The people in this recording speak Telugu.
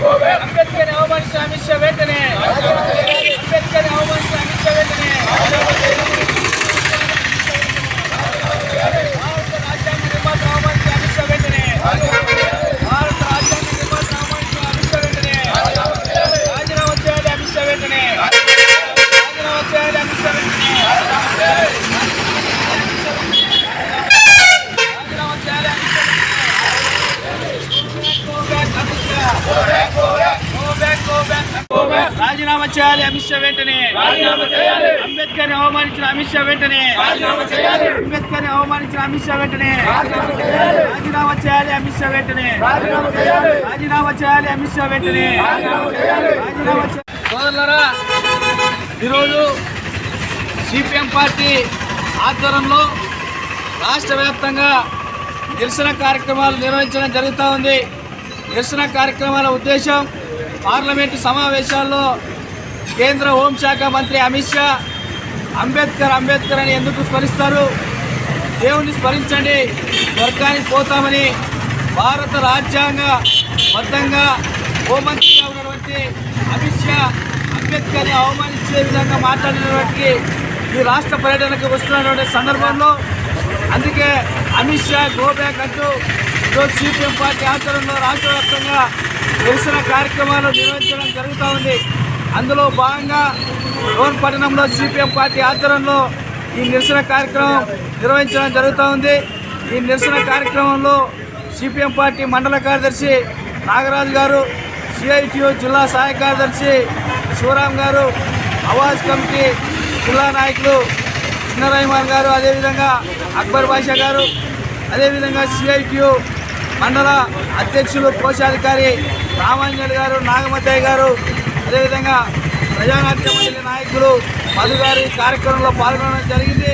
అమిత్ షా అంబేద్కర్ అవమానించిన అమిత్ షా వెంటనే అంబేద్కర్ అవమానించిన అమిత్ షా వెంటనే భారత రాజ్యాంగ నిర్మాత అవమానించిన అమిత్ షా వెంటనే భారత రాజ్యాంగ నిర్మాత అవమానించిన అమిత్ షా వెంటనే రాజీనామా చేయాలి అమిత్ షా వెంటనే రాజీనామా చేయాలి అమిత్ షా వెంటనే రాజీనామా చేయాలి అమిత్ షా రాజీనామా చేయాలి అమిత్ షా వెంటనే. అంబేద్కర్ అవమానించిన అమిత్ షా వెంటనే. అంబేద్కర్ అవమానించిన అమిత్ షా వెంటనే. రాజీనామా చేయాలి. అమిత్ షా వెంటనే. రాజీనామా చేయాలి. అమిత్ షా వెంటనే. రాజీనామా సోదరులారా ఈరోజు సిపిఎం పార్టీ ఆధ్వర్యంలో రాష్ట్ర వ్యాప్తంగా నిరసన కార్యక్రమాలు నిర్వహించడం జరుగుతూ ఉంది. నిరసన కార్యక్రమాల ఉద్దేశం పార్లమెంటు సమావేశాల్లో కేంద్ర హోంశాఖ మంత్రి అమిత్ షా అంబేద్కర్ అంబేద్కర్ అని ఎందుకు స్మరిస్తారు? దేవుణ్ణి స్మరించండి స్వర్గానికి పోతామని భారత రాజ్యాంగ బద్ధంగా హోంమంత్రిగా ఉన్నటువంటి అమిత్ షా అంబేద్కర్ని అవమానించే విధంగా మాట్లాడినటువంటి ఈ రాష్ట్ర పర్యటనకు వస్తున్నటువంటి సందర్భంలో అందుకే అమిత్ షా గోబ్యాక్ అంటూ ఈరోజు సిపిఎం పార్టీ ఆచరణలో రాష్ట్ర వ్యాప్తంగా నిరసన కార్యక్రమాలు నిర్వహించడం జరుగుతూ ఉంది. అందులో భాగంగా రోడ్ పట్టణంలో సిపిఎం పార్టీ ఆధ్వర్యంలో ఈ నిరసన కార్యక్రమం నిర్వహించడం జరుగుతూ ఉంది. ఈ నిరసన కార్యక్రమంలో సిపిఎం పార్టీ మండల కార్యదర్శి నాగరాజు గారు సిఐటియు జిల్లా సహాయ కార్యదర్శి శివరాం గారు అవాజ్ కమిటీ జిల్లా నాయకులు చిన్నరహమాన్ గారు అదేవిధంగా అక్బర్ బాషా గారు అదేవిధంగా సిఐటియు మండల అధ్యక్షులు కోశాధికారి రామాంజలి గారు నాగమతయ్య గారు అదేవిధంగా ప్రజానాట్య మండలి నాయకులు మధు గారి కార్యక్రమంలో పాల్గొనడం జరిగింది.